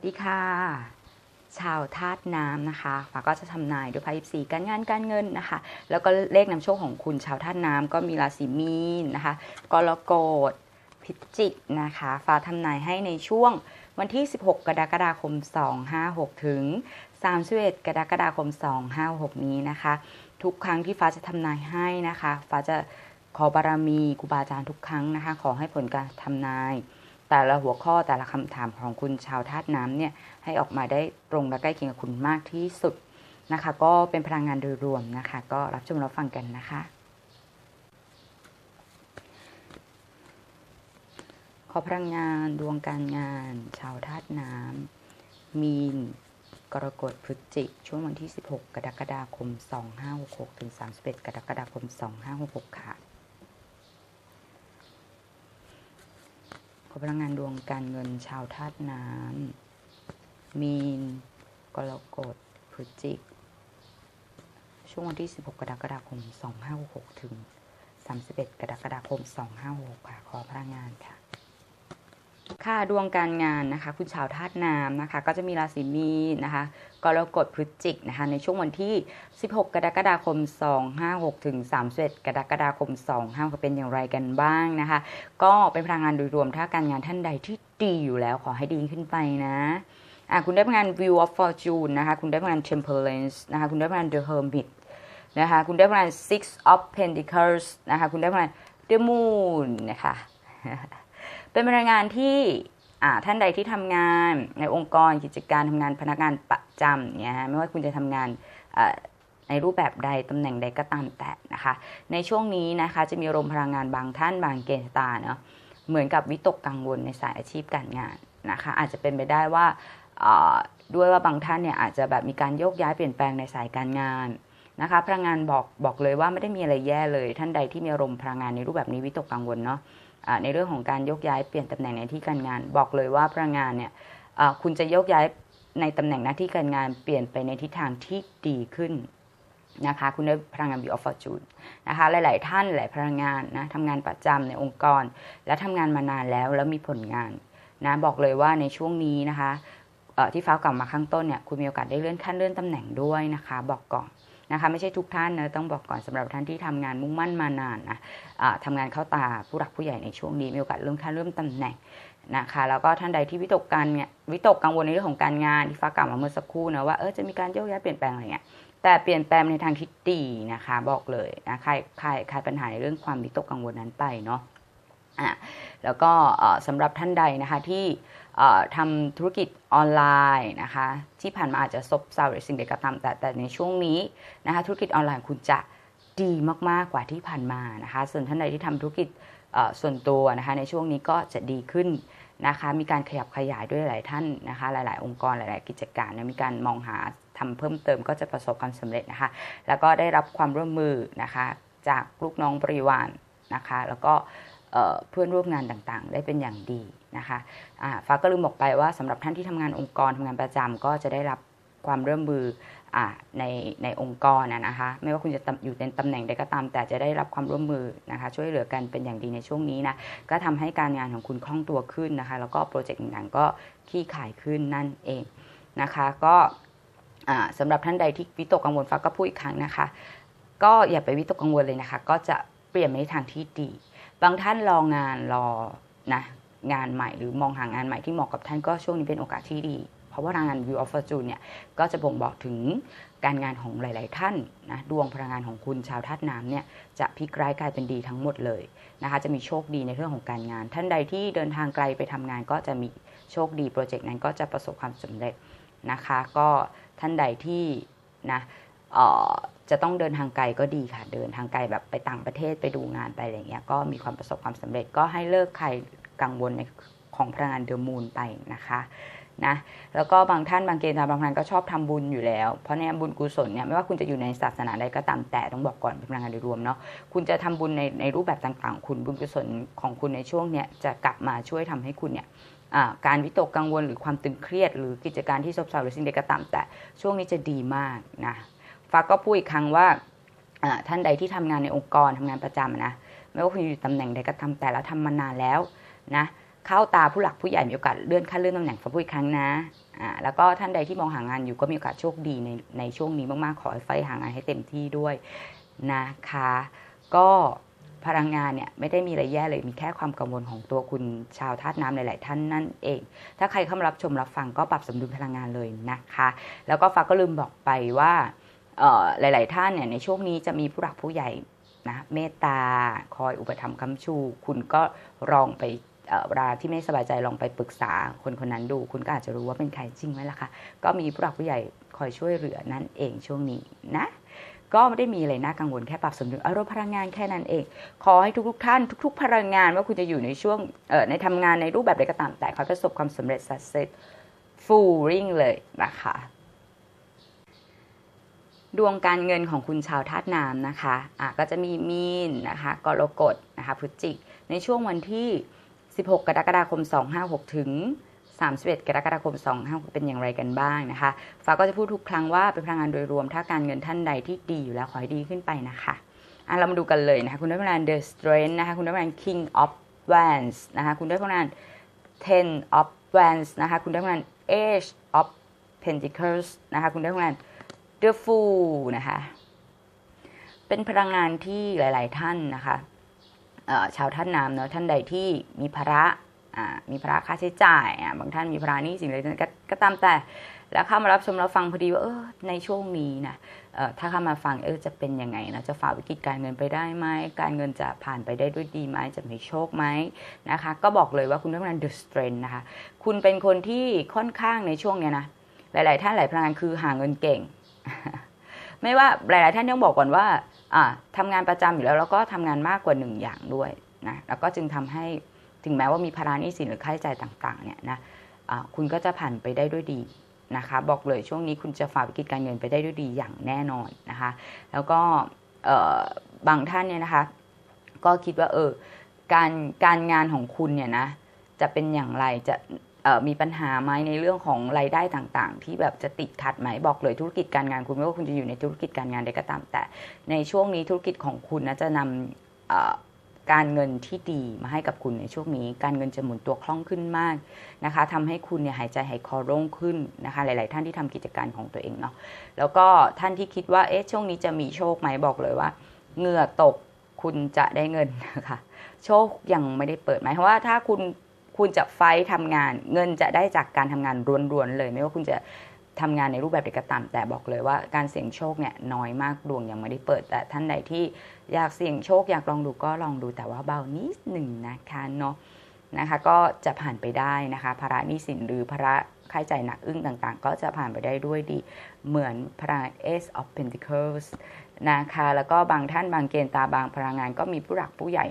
สดีค่ะ ชาวธาตุน้ำนะคะฟ้าก็จะทำนายด้วยไพ่ยิปซีการงานการเงินนะคะ แล้วก็เลขนำโชคของคุณชาวธาตุน้ำก็มีราศีมีนนะคะกรกฎพิจิกนะคะฟ้าทำนายให้ในช่วงวันที่ 16 กรกฎาคม 256 ถึง 31 กรกฎาคม 256 นี้นะคะ ทุกครั้งที่ฟ้าจะทำนายให้นะคะ ฟ้าจะขอบารมีครูบาอาจารย์ทุกครั้งนะคะ ขอให้ผลการทำนาย แต่ละหัวข้อแต่ละคำถามของคุณชาวธาตุน้ำเนี่ยให้ออกมาได้ตรงและใกล้เคียงกับคุณมากที่สุดนะคะ ก็เป็นพลังงานโดยรวมนะคะ ก็รับชมรับฟังกันนะคะ ขอพลังงานดวงการงาน ชาวธาตุน้ำมีนกรกฎพฤศจิกช่วงวันที่ 16 กรกฎาคม 2566ถึง31 กรกฎาคม 2566 ค่ะ ขอพลังงานดวงการเงินชาวธาตุน้ำ มีน กรกฎพฤศจิก ช่วงวันที่ 16 กรกฎาคม 2566 ถึง31 กรกฎาคม 2566 ค่ะ ขอพลังงานค่ะ ค่ะดวงการงานนะคะ คุณชาวธาตุน้ำนะคะ ก็จะมีราศีมีนนะคะกรกฎพฤศจิกนะคะ ในช่วงวันที่ 16 กรกฎาคม 256 ถึง 31 กรกฎาคม 25เป็นอย่างไรกันบ้างนะคะ ก็เป็นพลังงานโดยรวมถ้าการงานท่านใดที่ดีอยู่แล้วขอให้ดีขึ้นไปนะอะคุณได้พลังงาน View of Fortune นะคะ คุณได้พลังงาน Temperance นะคะ คุณได้พลังงาน The Hermit นะคะ คุณได้พลังงาน Six of Pentacles นะคะ คุณได้พลังงาน The Moon นะคะ เป็นพลังงานที่ท่านใดที่ทำงานในองค์กรกิจการทำงานพนักงานประจำเนี่ยฮะไม่ว่าคุณจะทำงานในรูปแบบใดตำแหน่งใดก็ตามแต่นะคะ ในช่วงนี้นะคะจะมีอารมพลังงานบางท่านบางเกณฑ์ตาเนาะเหมือนกับวิตกกังวลในสายอาชีพการงานนะคะอาจจะเป็นไปได้ว่าด้วยว่าบางท่านเนี่ยอาจจะแบบมีการโยกย้ายเปลี่ยนแปลงในสายการงานนะคะพลังงานบอกบอกเลยว่าไม่ได้มีอะไรแย่เลย ท่านใดที่มีอารมณ์พลังงานในรูปแบบนี้วิตกกังวลเนาะ ในเรื่องของการยกย้ายเปลี่ยนตำแหน่งในที่การงาน บอกเลยว่าพลังงานเนี่ยคุณจะยกย้ายในตำแหน่งหน้าที่การงานเปลี่ยนไปในทิศทางที่ดีขึ้นนะคะคุณได้พลังงาน View of Fortune นะคะหลาย ๆ ท่านหลายพลังงานนะทำงานประจำในองค์กร และทำงานมานานแล้วแล้วมีผลงานนะบอกเลยว่าในช่วงนี้นะคะที่ฟ้ากล่าวมาข้างต้นเนี่ยคุณมีโอกาสได้เลื่อนขั้นเลื่อนตำแหน่งด้วยนะคะ บอกก่อน นะคะไม่ใช่ทุกท่านนะต้องบอกก่อนสำหรับท่านที่ทำงานมุ่งมั่นมานานนะะทำงานเข้าตาผู้หลักผู้ใหญ่ในช่วงนี้มีโอกาสเริ่มขั้นเริ่มตำแหน่งนะคะแล้วก็ท่านใดที่วิตกการเนี่ยวิตกกังวลในเรื่องของการงานที่ฟ้ากล่าวมาเมื่อสักครู่นะว่าเออจะมีการโยกย้ายเปลี่ยนแปลงอะไรเงี้ยแต่เปลี่ยนแปลงในทางที่ดีนะคะ บอกเลยนะคลายคลายคลายปัญหาในเรื่องความวิตกกังวลนั้นไปเนาะ อะแล้วก็สำหรับท่านใดนะคะที่ทำธุรกิจออนไลน์นะคะที่ผ่านมาอาจจะซบเซาหรือสิ่งใดก็ตามแต่แต่ในช่วงนี้นะคะธุรกิจออนไลน์คุณจะดีมากๆกว่าที่ผ่านมานะคะส่วนท่านใดที่ทำธุรกิจส่วนตัวนะคะในช่วงนี้ก็จะดีขึ้นนะคะมีการขยับขยายด้วยหลายท่านนะคะหลาย ๆ องค์กรหลาย ๆ กิจการนะมีการมองหาทำเพิ่มเติมก็จะประสบความสำเร็จนะคะแล้วก็ได้รับความร่วมมือนะคะจากลูกน้องบริวารนะคะแล้วก็ เพื่อนร่วมงานต่างๆ ได้เป็นอย่างดีนะคะฟ้าก็ลืมบอกไปว่าสำหรับท่านที่ทำงานองค์กรทำงานประจำก็จะได้รับความร่วมมือในในองค์กรนะคะ ไม่ว่าคุณจะอยู่ในตำแหน่งใดก็ตาม แต่จะได้รับความร่วมมือนะคะ ช่วยเหลือกันเป็นอย่างดีในช่วงนี้นะก็ทำให้การงานของคุณคล่องตัวขึ้นนะคะ แล้วก็โปรเจกต์ต่างๆก็ขี้ขายขึ้นนั่นเองนะคะ ก็สำหรับท่านใดที่วิตกกังวลฟ้าก็พูดอีกครั้งนะคะ ก็อย่าไปวิตกกังวลเลยนะคะ ก็จะเปลี่ยนไปในทางที่ดี บางท่านรองานรอนะงานใหม่หรือมองหางานใหม่ที่เหมาะกับท่านก็ช่วงนี้เป็นโอกาสที่ดี เพราะว่างาน View of Fortune เนี่ยก็จะบ่งบอกถึงการงานของหลาย ๆ ท่านนะดวงพลังงานของคุณชาวธาตุน้ำเนี่ยจะพลิกร้ายกลายเป็นดีทั้งหมดเลยนะคะจะมีโชคดีในเรื่องของการงาน ท่านใดที่เดินทางไกลไปทำงานก็จะมีโชคดีโปรเจกต์นั้นก็จะประสบความสำเร็จนะคะ ก็ท่านใดที่นะเอ่อ จะต้องเดินทางไกลก็ดีค่ะ เดินทางไกลแบบไปต่างประเทศไปดูงานไปอะไรเงี้ยก็มีความประสบความสำเร็จก็ให้เลิกใครกังวลในของพลังงานเดอะมูนไปนะคะนะแล้วก็บางท่านบางเกณฑ์บางท่านก็ชอบทำบุญอยู่แล้ว เพราะเนี่ยบุญกุศลเนี่ยไม่ว่าคุณจะอยู่ในศาสนาใดก็ตามแต่ต้องบอกก่อนเป็นพลังงานโดยรวมเนาะคุณจะทำบุญในในรูปแบบต่างๆ คุณบุญกุศลของคุณในช่วงเนี่ยจะกลับมาช่วยทำให้คุณเนี่ยการวิตกกังวลหรือความตึงเครียด หรือกิจการที่ซบเซาหรือสิ่งใดก็ตามแต่ช่วงนี้จะดีมากนะ ฟ้าก็พูดอีกครั้งว่าท่านใดที่ทำงานในองค์กรทำงานประจำนะไม่ว่าคุณอยู่ตำแหน่งใดก็ตาแต่แล้วทำมานานแล้วนะเข้าตาผู้หลักผู้ใหญ่มีโอกาสเลื่อนขั้นเลื่อนตำแหน่งฟ้าพูดอีกครั้งนะอ่าแล้วก็ท่านใดที่มองหางานอยู่ก็มีโอกาสโชคดีในในช่วงนี้มากๆขอให้ไฟหางานให้เต็มที่ด้วยนะคะ ก็พลังงานเนี่ยไม่ได้มีอะไรแย่เลยมีแค่ความกังวลของตัวคุณชาวธาตุน้ำหลาย ๆ ท่านนั่นเอง ถ้าใครเข้ามารับชมรับฟังก็ปรับสมดุลพลังงานเลยนะคะ แล้วก็ฟ้าก็ลืมบอกไปว่า หลาย ๆ ท่านเนี่ยในช่วงนี้จะมีผู้หลักผู้ใหญ่นะเมตตาคอยอุปถัมภ์คำชู คุณก็ลองไปเวลาที่ไม่สบายใจลองไปปรึกษาคนคนนั้นดู คุณก็อาจจะรู้ว่าเป็นใครจริงไหมล่ะคะก็มีผู้หลักผู้ใหญ่คอยช่วยเหลือนั่นเองช่วงนี้นะก็ไม่ได้มีอะไรน่ากังวลแค่ปรับสมดุลอารมณ์พลังงานแค่นั้นเอง ขอให้ทุกๆท่านทุก ๆ พลังงานว่าคุณจะอยู่ในช่วงในทำงานในรูปแบบใดก็ตามแต่ขอประสบความสำเร็จ success fulling เลยนะคะ ดวงการเงินของคุณชาวธาตุน้ำนะคะอะก็จะมีมีนนะคะกรกฎนะคะพฤศจิก ในช่วงวันที่ 16 กรกฎาคม 256 ถึง 31 กรกฎาคม 256เป็นอย่างไรกันบ้างนะคะ ฟ้าก็จะพูดทุกครั้งว่าเป็นพลังงานโดยรวม ถ้าการเงินท่านใดที่ดีอยู่แล้วขอให้ดีขึ้นไปนะคะอะเรามาดูกันเลยนะคะ คุณได้พลังงาน The Strength นะคะ คุณได้พลังงาน King of Wands นะคะ คุณได้พลังงาน Ten of Wands นะคะ คุณได้พลังงาน Age of Pentacles นะคะ คุณได้พลังงาน The Fool นะคะ เป็นพลังงานที่หลาย ๆ ท่านนะคะชาวท่านน้ำเนาะท่านใดที่มีภาระมีภาระค่าใช้จ่ายบางท่านมีภาระนี้สิ่งใดกก็ตามแต่แล้วเข้ามารับชมรับฟังพอดีว่าเออในช่วงนี้นะถ้าเข้ามาฟังเออจะเป็นยังไงนะจะฝ่าวิกฤตการเงินไปได้ไหมการเงินจะผ่านไปได้ด้วยดีไหมจะมีโชคไหมนะคะ ก็บอกเลยว่าคุณต้องการ the strength นะคะ คุณเป็นคนที่ค่อนข้างในช่วงเนี้ยนะหลาย ๆ ท่านหลายพลังงานคือหาเงินเก่ง ไม่ว่าหลาย ๆ ท่านต้องบอกก่อนว่าอ่าทำงานประจำอยู่แล้วแล้วก็ทำงานมากกว่าหนึ่งอย่างด้วยนะแล้วก็จึงทำให้ถึงแม้ว่ามีภาระหนี้สินหรือค่าใช้จ่ายต่าง ๆ เนี่ยนะอ่าคุณก็จะผ่านไปได้ด้วยดีนะคะ บอกเลยช่วงนี้คุณจะฝ่าวิกฤตการเงินไปได้ด้วยดีอย่างแน่นอนนะคะ แล้วก็บางท่านเนี่ยนะคะ ก็คิดว่าเออการการงานของคุณเนี่ยนะจะเป็นอย่างไรจะ มีปัญหาไหมในเรื่องของรายได้ต่างๆ ที่แบบจะติดขัดไหมบอกเลยธุรกิจการงานคุณไม่ว่าคุณจะอยู่ในธุรกิจการงานใดก็ตาม แต่ในช่วงนี้ธุรกิจของคุณนะจะนำการเงินที่ดีมาให้กับคุณในช่วงนี้ การเงินจะหมุนตัวคล่องขึ้นมากนะคะทำให้คุณเนี่ยหายใจหายคอโล่งขึ้นนะคะ หลาย ๆ ท่านที่ทำกิจการของตัวเองเนาะ แล้วก็ท่านที่คิดว่า เอ๊ะ ช่วงนี้จะมีโชคไหมบอกเลยว่าเหงื่อตกคุณจะได้เงินนะคะ โชคยังไม่ได้เปิดหมายความว่าถ้าคุณ คุณจะไฟทำงาน เงินจะได้จากการทำงานรวนๆเลย ไม่ว่าคุณจะทำงานในรูปแบบใดก็ตามแต่บอกเลยว่าการเสี่ยงโชคเนี่ยน้อยมากดวงยังไม่ได้เปิด แต่ท่านใดที่อยากเสี่ยงโชคอยากลองดูก็ลองดูแต่ว่าเบานิดหนึ่งนะคะเนาะนะคะก็จะผ่านไปได้นะคะภาระหนี้สินหรือภาระค่าใช้จ่ายหนักอึ้งต่างๆ ก็จะผ่านไปได้ด้วยดี เหมือนพลัง Ace of Pentacles นะคะแล้วก็บางท่านบางเกณฑ์ตาบางพลังงานก็มีผู้หลักผู้ใหญ่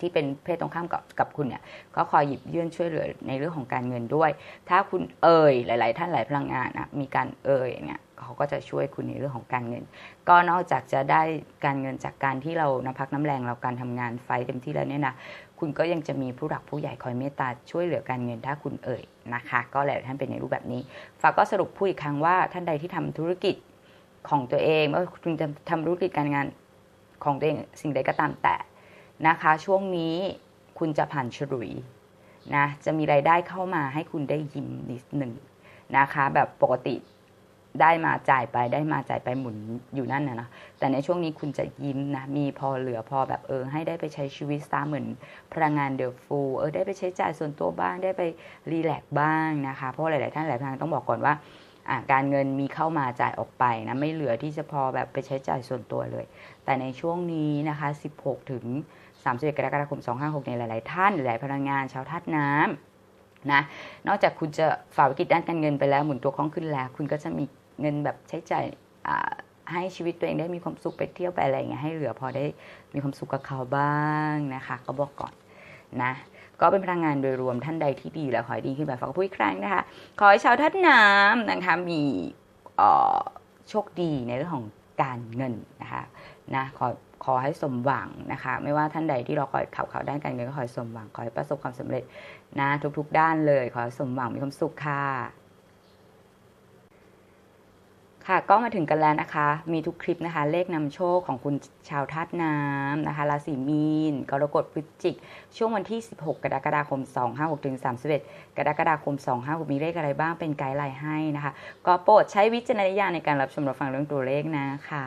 ที่เป็นเพศตรงข้ามกับกับคุณเนี่ยก็คอยหยิบยื่นช่วยเหลือในเรื่องของการเงินด้วย ถ้าคุณเอ่ยหลาย ๆ ท่านหลายพลังงานนะมีการเอ่ยเนี่ยเขาก็จะช่วยคุณในเรื่องของการเงิน ก็นอกจากจะได้การเงินจากการที่เราน้ำพักน้ำแรงเราการทำงานไฟเต็มที่แล้วเนี่ยนะคุณก็ยังจะมีผู้หลักผู้ใหญ่คอยเมตตาช่วยเหลือการเงินถ้าคุณเอ่ยนะคะ ก็หลายท่านเป็นในรูปแบบนี้ฝากก็สรุปพูดอีกครั้งว่าท่านใดที่ทำธุรกิจของตัวเองว่าคุณจะทำธุรกิจการงานของตัวเองสิ่งใดก็ตามแต่ นะคะ ช่วงนี้คุณจะผ่านฉลุยนะจะมีรายได้เข้ามาให้คุณได้ยิ้มนิดหนึ่งนะคะ แบบปกติได้มาจ่ายไปได้มาจ่ายไปหมุนอยู่นั่นนะนะแต่ในช่วงนี้คุณจะยิ้มนะมีพอเหลือพอแบบเออให้ได้ไปใช้ชีวิตซะเหมือนพลังงานเดอะฟูเออได้ไปใช้จ่ายส่วนตัวบ้างได้ไปรีแลกซ์บ้างนะคะ เพราะหลาย ๆ ท่านหลายท่านต้องบอกก่อนว่าอ่าการเงินมีเข้ามาจ่ายออกไปนะไม่เหลือที่จะพอแบบไปใช้จ่ายส่วนตัวเลย แต่ในช่วงนี้นะคะ 16 ถึง 31 กรกฎาคม 256ในหลาย ๆ ท่าน หลายๆพลังงานชาวธาตุน้ำนะ นอกจากคุณจะฝ่าวิกฤตด้านการเงินไปแล้วหมุนตัวคล่องขึ้นแล้ว คุณก็จะมีเงินแบบใช้จ่ายให้ชีวิตตัวเองได้มีความสุขไปเที่ยวไปอะไรอย่างเงี้ยให้เหลือพอได้มีความสุขกับเขาบ้างนะคะ ก็บอกก่อนนะก็เป็นพลังงานโดยรวมท่านใดที่ดีแล้วขอให้ดีขึ้นแบบฝากพูดอีกครั้งนะคะ ขอให้ชาวธาตุน้ำนะคะมีโชคดีในเรื่องของการเงินนะคะนะขอ ขอให้สมหวังนะคะ ไม่ว่าท่านใดที่เราคอยข่าวข่าวด้านการเงินก็ขอให้สมหวัง ขอให้ประสบความสำเร็จนะทุก ๆ ด้านเลย ขอให้สมหวังมีความสุขค่ะ ค่ะก็มาถึงกันแล้วนะคะ มีทุกคลิปนะคะ เลขนำโชคของคุณชาวธาตุน้ำนะคะราศีมีนกรกฎพฤศจิก ช่วงวันที่ 16 กรกฎาคม 256ถึง31 กรกฎาคม 256 มีเลขอะไรบ้างเป็นไกด์ไลน์ให้นะคะ ก็โปรดใช้วิจารณญาณในการรับชมรับฟังเรื่องตัวเลขนะคะ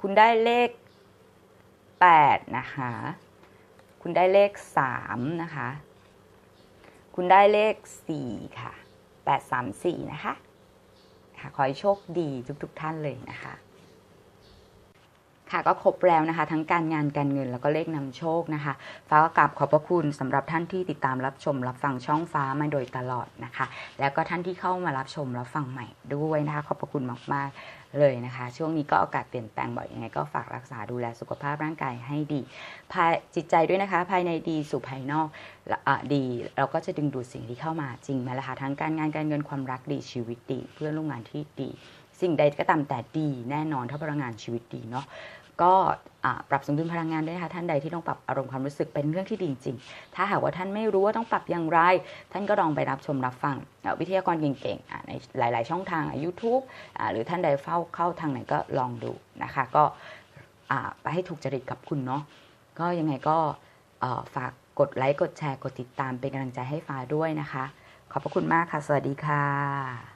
คุณได้เลข 8 นะคะ คุณได้เลข 3 นะคะ คุณได้เลข 4 ค่ะ 834 นะคะค่ะขอให้โชคดีทุกๆทท่านเลยนะคะ ค่ะก็ครบแล้วนะคะ ทั้งการงานการเงินแล้วก็เลขนำโชคนะคะ ฟ้าก็กราบขอบพระคุณสำหรับท่านที่ติดตามรับชมรับฟังช่องฟ้ามาโดยตลอดนะคะ แล้วก็ท่านที่เข้ามารับชมรับฟังใหม่ด้วยนะคะ ขอบพระคุณมากๆเลยนะคะ ช่วงนี้ก็อากาศเปลี่ยนแปลงบ่อยยังไงก็ฝากรักษาดูแลสุขภาพร่างกายให้ดีภายจิตใจด้วยนะคะ ภายในดีสู่ภายนอกอดี เราก็จะดึงดูดสิ่งที่เข้ามาจริงไหมล่ะคะทั้งการงานการเงินความรักดีชีวิตดี เพื่อนร่วมงานที่ดี สิ่งใดก็ตามแต่ดีแน่นอนถ้าพลังงานชีวิตดีเนาะก็ปรับสมดุลพลังงานด้วยนะคะท่านใดที่ต้องปรับอารมณ์ความรู้สึกเป็นเรื่องที่ดีจริงๆถ้าหากว่าท่านไม่รู้ว่าต้องปรับอย่างไร ท่านก็ลองไปรับชมรับฟังวิทยากรเก่งๆในหลาย ๆ ช่องทางอะ YouTube หรือท่านใดเฝ้าเข้าทางไหนก็ลองดูนะคะ ก็ไปให้ถูกจริตกับคุณเนาะก็ยังไงก็ฝากกดไลค์กดแชร์กดติดตามเป็นกำลังใจให้ฟ้าด้วยนะคะ ขอบพระคุณมากค่ะ สวัสดีค่ะ